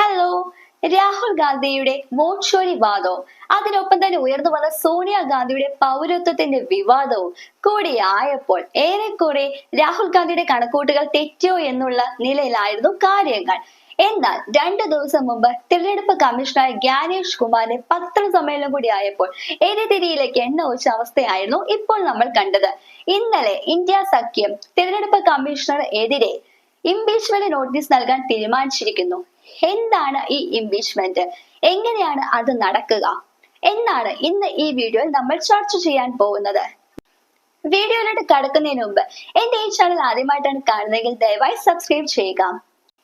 Hello Rahul ഗാന്ധിയുടെ vote ഷോരി വാദവും അതിനൊപ്പം തന്നെ ഉയർന്നു വന്ന സോണിയാഗാന്ധിയുടെ പൗരത്വത്തിന്റെ വിവാദവും കൂടി ആയപ്പോൾ ഏറെക്കുറെ രാഹുൽ ഗാന്ധിയുടെ കണക്കൂട്ടുകൾ തെറ്റോ എന്നുള്ള നിലയിലായിരുന്നു കാര്യങ്ങൾ. എന്നാൽ രണ്ടു ദിവസം മുമ്പ് തിരഞ്ഞെടുപ്പ് കമ്മീഷണർ ജ്ഞാനേഷ് കുമാറിന്റെ പത്രസമ്മേളനം കൂടി ആയപ്പോൾ എരിതിരിയിലേക്ക് എണ്ണ ഒഴിച്ച അവസ്ഥയായിരുന്നു ഇപ്പോൾ നമ്മൾ കണ്ടത്. ഇന്നലെ ഇന്ത്യ സഖ്യം തിരഞ്ഞെടുപ്പ് കമ്മീഷണർ എതിരെ ഇംപീച്ച്മെന്റ് നോട്ടീസ് നൽകാൻ തീരുമാനിച്ചിരിക്കുന്നു. എന്താണ് ഈ ഇംപീച്ച്മെന്റ് എങ്ങനെയാണ് അത് നടക്കുക? എന്നാണ് ഇന്ന് ഈ വീഡിയോയിൽ നമ്മൾ ചർച്ച ചെയ്യാൻ പോകുന്നത്. വീഡിയോയിലോട്ട് കടക്കുന്നതിന് മുമ്പ് എന്റെ ഈ ചാനൽ ആദ്യമായിട്ടാണ് കാണുന്നതെങ്കിൽ ദയവായി സബ്സ്ക്രൈബ് ചെയ്യുക.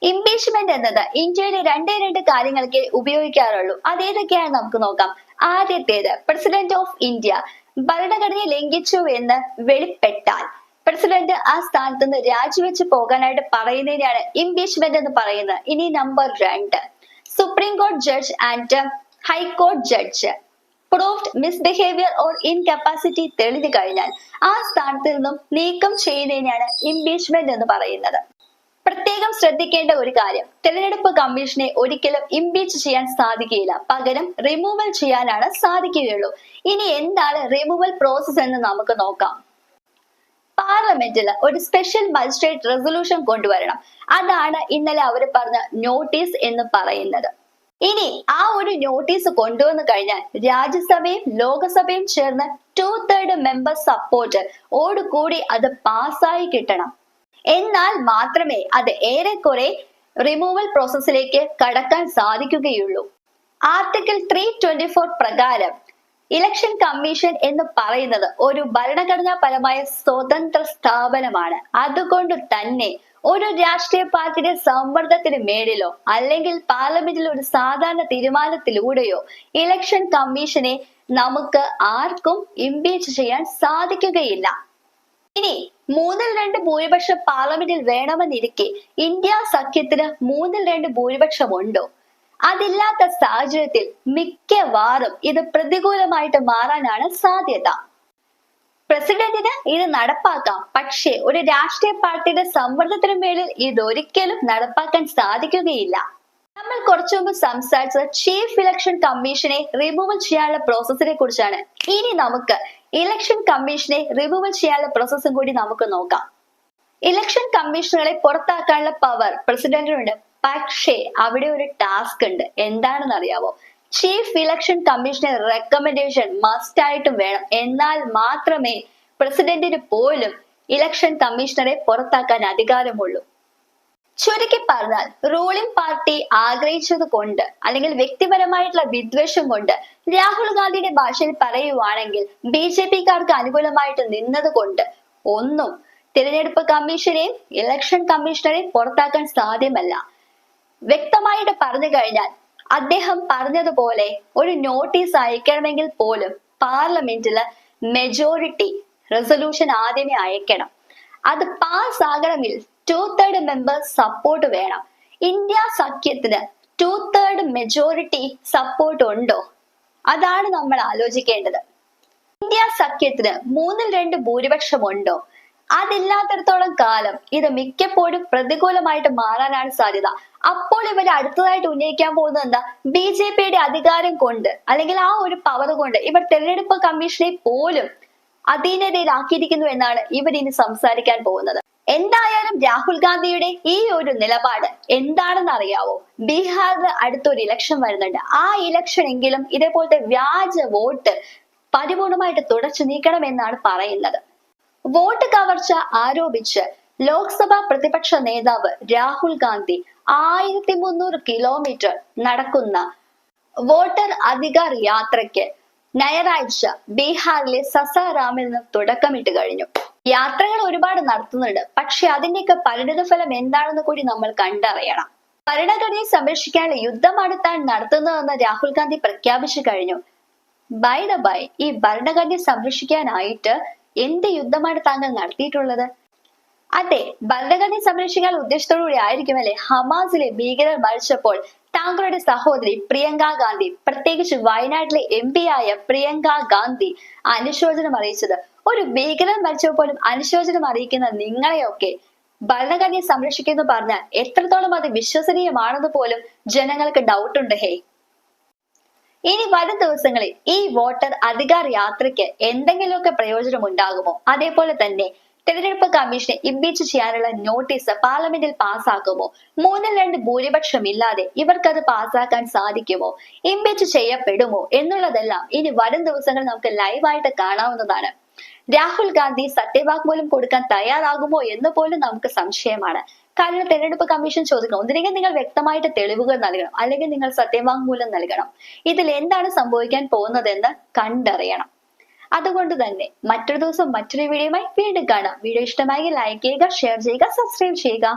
ഇംപീച്ച്മെന്റ് എന്നത് ഇന്ത്യയിലെ രണ്ടേ രണ്ട് കാര്യങ്ങൾക്ക് ഉപയോഗിക്കാറുള്ളൂ. അതേതൊക്കെയാണ് നമുക്ക് നോക്കാം. ആദ്യത്തേത് പ്രസിഡന്റ് ഓഫ് ഇന്ത്യ ഭരണഘടനയെ ലംഘിച്ചു എന്ന് വെളിപ്പെട്ടാൽ. പ്രസിഡന്റ് ആ സ്ഥാനത്ത് നിന്ന് രാജിവെച്ച് പോകാനായിട്ട് പറയുന്നതിനാണ് ഇംപീച്ച്മെന്റ് എന്ന് പറയുന്നത്. ഇനി നമ്പർ രണ്ട്. സുപ്രീം കോർട്ട് ജഡ്ജ് ആൻഡ് ഹൈക്കോടതി judge proved misbehaviour or incapacity തെളിഞ്ഞു കഴിഞ്ഞാൽ ആ സ്ഥാനത്ത് നിന്നും നീക്കം ചെയ്യുന്നതിനാണ് ഇംപീച്ച്മെന്റ് എന്ന് പറയുന്നത്. പ്രത്യേകം ശ്രദ്ധിക്കേണ്ട ഒരു കാര്യം തെരഞ്ഞെടുപ്പ് കമ്മീഷനെ ഒരിക്കലും ഇംപീച്ച് ചെയ്യാൻ സാധിക്കുകയില്ല. പകരം റിമൂവൽ ചെയ്യാനാണ് സാധിക്കുകയുള്ളൂ. ഇനി എന്താണ് റിമൂവൽ പ്രോസസ് എന്ന് നമുക്ക് നോക്കാം. പാർലമെന്റിൽ ഒരു സ്പെഷ്യൽ മജിസ്ട്രേറ്റ് റെസൊല്യൂഷൻ കൊണ്ടുവരണം. അതാണ് ഇന്നലെ അവർ പറഞ്ഞ നോട്ടീസ് എന്ന് പറയുന്നത്. ഇനി ആ ഒരു നോട്ടീസ് കൊണ്ടുവന്നു കഴിഞ്ഞാൽ രാജ്യസഭയും ലോകസഭയും ചേർന്ന് ടു തേർഡ് മെമ്പർ സപ്പോർട്ട് ഓടുകൂടി അത് പാസ്സായി കിട്ടണം. എന്നാൽ മാത്രമേ അത് ഏറെക്കുറെ റിമൂവൽ പ്രോസസ്സിലേക്ക് കടക്കാൻ സാധിക്കുകയുള്ളൂ. ആർട്ടിക്കിൾ ത്രീ ട്വന്റി ഫോർ പ്രകാരം ഇലക്ഷൻ കമ്മീഷൻ എന്ന് പറയുന്നത് ഒരു ഭരണഘടനാപരമായ സ്വതന്ത്ര സ്ഥാപനമാണ്. അതുകൊണ്ട് തന്നെ ഒരു രാഷ്ട്രീയ പാർട്ടിയുടെ സമ്മർദ്ദത്തിന് മേളിലോ അല്ലെങ്കിൽ പാർലമെന്റിൽ ഒരു സാധാരണ തീരുമാനത്തിലൂടെയോ ഇലക്ഷൻ കമ്മീഷനെ നമുക്ക് ആർക്കും ഇംപീച്ച് ചെയ്യാൻ സാധിക്കുകയില്ല. ഇനി മൂന്നിൽ രണ്ട് ഭൂരിപക്ഷം പാർലമെന്റിൽ വേണമെന്നിരിക്കെ ഇന്ത്യ സഖ്യത്തിന് മൂന്നിൽ രണ്ട് ഭൂരിപക്ഷം ഉണ്ടോ അതില്ലാത്ത സാഹചര്യത്തിൽ മിക്കവാറും ഇത് പ്രതികൂലമായിട്ട് മാറാനാണ് സാധ്യത. പ്രസിഡന്റിന് ഇത് നടപ്പാക്കാം. പക്ഷേ ഒരു രാഷ്ട്രീയ പാർട്ടിയുടെ സമ്മർദ്ദത്തിന് മേളിൽ ഇതൊരിക്കലും നടപ്പാക്കാൻ സാധിക്കുകയില്ല. നമ്മൾ കുറച്ചു മുമ്പ് സംസാരിച്ചത് ചീഫ് ഇലക്ഷൻ കമ്മീഷനെ റിമൂവൽ ചെയ്യാനുള്ള പ്രോസസ്സിനെ കുറിച്ചാണ്. ഇനി നമുക്ക് ഇലക്ഷൻ കമ്മീഷനെ റിമൂവൽ ചെയ്യാനുള്ള പ്രോസസ്സും കൂടി നമുക്ക് നോക്കാം. ഇലക്ഷൻ കമ്മീഷണറെ പുറത്താക്കാനുള്ള പവർ പ്രസിഡന്റിനുണ്ട്. പക്ഷേ അവിടെ ഒരു ടാസ്ക് ഉണ്ട്. എന്താണെന്ന് അറിയാവോ chief election commissioner recommendation must ആയിട്ടും വേണം. എന്നാൽ മാത്രമേ പ്രസിഡന്റിന് പോലും ഇലക്ഷൻ കമ്മീഷണറെ പുറത്താക്കാൻ അധികാരമുള്ളൂ. ചുരുക്കി പറഞ്ഞാൽ റൂളിംഗ് പാർട്ടി ആഗ്രഹിച്ചത് കൊണ്ട് അല്ലെങ്കിൽ വ്യക്തിപരമായിട്ടുള്ള വിദ്വേഷം കൊണ്ട് രാഹുൽ ഗാന്ധിയുടെ ഭാഷയിൽ പറയുവാണെങ്കിൽ ബി ജെ പിക്കാർക്ക് അനുകൂലമായിട്ട് നിന്നത് കൊണ്ട് ഒന്നും തിരഞ്ഞെടുപ്പ് കമ്മീഷനെയും ഇലക്ഷൻ കമ്മീഷണറെയും പുറത്താക്കാൻ സാധ്യമല്ല. വ്യക്തമായിട്ട് പറഞ്ഞു കഴിഞ്ഞാൽ അദ്ദേഹം പറഞ്ഞതുപോലെ ഒരു നോട്ടീസ് അയക്കണമെങ്കിൽ പോലും പാർലമെന്റിൽ മെജോറിറ്റി റെസൊല്യൂഷൻ ആദ്യമേ അയക്കണം. അത് പാസ് ആകണമെങ്കിൽ ടു തേർഡ് മെമ്പേഴ്സ് സപ്പോർട്ട് വേണം. ഇന്ത്യ സഖ്യത്തിന് ടു തേർഡ് മെജോറിറ്റി സപ്പോർട്ട് ഉണ്ടോ? അതാണ് നമ്മൾ ആലോചിക്കേണ്ടത്. ഇന്ത്യ സഖ്യത്തിന് മൂന്നിൽ രണ്ട് ഭൂരിപക്ഷം ഉണ്ടോ? അതില്ലാത്തിടത്തോളം കാലം ഇത് മിക്കപ്പോഴും പ്രതികൂലമായിട്ട് മാറാനാണ് സാധ്യത. അപ്പോൾ ഇവർ അടുത്തതായിട്ട് ഉന്നയിക്കാൻ പോകുന്നത് എന്താ? ബി ജെ പിയുടെ അധികാരം കൊണ്ട് അല്ലെങ്കിൽ ആ ഒരു പവർ കൊണ്ട് ഇവർ തെരഞ്ഞെടുപ്പ് കമ്മീഷനെ പോലും അധീനതയിലാക്കിയിരിക്കുന്നു എന്നാണ് ഇവർ ഇനി സംസാരിക്കാൻ പോകുന്നത്. എന്തായാലും രാഹുൽ ഗാന്ധിയുടെ ഈ ഒരു നിലപാട് എന്താണെന്ന് അറിയാവോ? ബീഹാറിൽ അടുത്തൊരു ഇലക്ഷൻ വരുന്നുണ്ട്. ആ ഇലക്ഷൻ എങ്കിലും ഇതേപോലത്തെ വ്യാജ വോട്ട് പരിപൂർണമായിട്ട് തുടച്ചു നീക്കണം എന്നാണ് പറയുന്നത്. വോട്ട് കവർച്ച ആരോപിച്ച് ലോക്സഭാ പ്രതിപക്ഷ നേതാവ് രാഹുൽ ഗാന്ധി ആയിരത്തി മുന്നൂറ് കിലോമീറ്റർ നടക്കുന്ന വോട്ടർ അധികാർ യാത്രയ്ക്ക് ഞായറാഴ്ച ബീഹാറിലെ സസാറാമിൽ നിന്ന് തുടക്കമിട്ട് കഴിഞ്ഞു. യാത്രകൾ ഒരുപാട് നടത്തുന്നുണ്ട്. പക്ഷെ അതിന്റെയൊക്കെ പരിണിതഫലം എന്താണെന്ന് കൂടി നമ്മൾ കണ്ടറിയണം. ഭരണഘടനയെ സംരക്ഷിക്കാനുള്ള യുദ്ധമാണ് താൻ നടത്തുന്നതെന്ന് രാഹുൽ ഗാന്ധി പ്രഖ്യാപിച്ചു കഴിഞ്ഞു. ബൈ ദ ബൈ ഈ ഭരണഘടനയെ സംരക്ഷിക്കാനായിട്ട് എന്ത് യുദ്ധമാണ് താങ്കൾ നടത്തിയിട്ടുള്ളത്? അതെ ഭരണഘടനയെ സംരക്ഷിക്കാൻ ഉദ്ദേശത്തോടുകൂടി ആയിരിക്കും അല്ലെ? ഹമാസിലെ ഭീകരർ മരിച്ചപ്പോൾ താങ്കളുടെ സഹോദരി പ്രിയങ്ക ഗാന്ധി പ്രത്യേകിച്ച് വയനാട്ടിലെ എം പി ആയ പ്രിയങ്ക ഗാന്ധി അനുശോചനം അറിയിച്ചത്. ഒരു ഭീകരൻ മരിച്ചപ്പോൾ പോലും അനുശോചനം അറിയിക്കുന്ന നിങ്ങളെയൊക്കെ ഭരണഘടനയെ സംരക്ഷിക്കുന്നു പറഞ്ഞാൽ എത്രത്തോളം അത് വിശ്വസനീയമാണെന്ന് പോലും ജനങ്ങൾക്ക് ഡൗട്ടുണ്ട് ഹേ. ഇനി വരും ദിവസങ്ങളിൽ ഈ വോട്ടർ അധികാർ യാത്രയ്ക്ക് എന്തെങ്കിലുമൊക്കെ പ്രയോജനം ഉണ്ടാകുമോ? അതേപോലെ തന്നെ തെരഞ്ഞെടുപ്പ് കമ്മീഷനെ ഇംപീച്ച് ചെയ്യാനുള്ള നോട്ടീസ് പാർലമെന്റിൽ പാസ്സാക്കുമോ? മൂന്നിൽ രണ്ട് ഭൂരിപക്ഷം ഇല്ലാതെ ഇവർക്കത് പാസ്സാക്കാൻ സാധിക്കുമോ? ഇംപീച്ച് ചെയ്യപ്പെടുമോ? എന്നുള്ളതെല്ലാം ഇനി വരും ദിവസങ്ങൾ നമുക്ക് ലൈവായിട്ട് കാണാവുന്നതാണ്. രാഹുൽ ഗാന്ധി സത്യവാങ്മൂലം കൊടുക്കാൻ തയ്യാറാകുമോ എന്ന് പോലും നമുക്ക് സംശയമാണ്. കാരണം തെരഞ്ഞെടുപ്പ് കമ്മീഷൻ ചോദിക്കണം. ഒന്നിനെങ്കിൽ നിങ്ങൾ വ്യക്തമായിട്ട് തെളിവുകൾ നൽകണം. അല്ലെങ്കിൽ നിങ്ങൾ സത്യവാങ്മൂലം നൽകണം. ഇതിൽ എന്താണ് സംഭവിക്കാൻ പോകുന്നതെന്ന് കണ്ടറിയണം. അതുകൊണ്ട് തന്നെ മറ്റൊരു ദിവസം മറ്റൊരു വീഡിയോയുമായി വീണ്ടും കാണാം. വീഡിയോ ഇഷ്ടമായെങ്കിൽ ലൈക്ക് ചെയ്യുക ഷെയർ ചെയ്യുക സബ്സ്ക്രൈബ് ചെയ്യുക.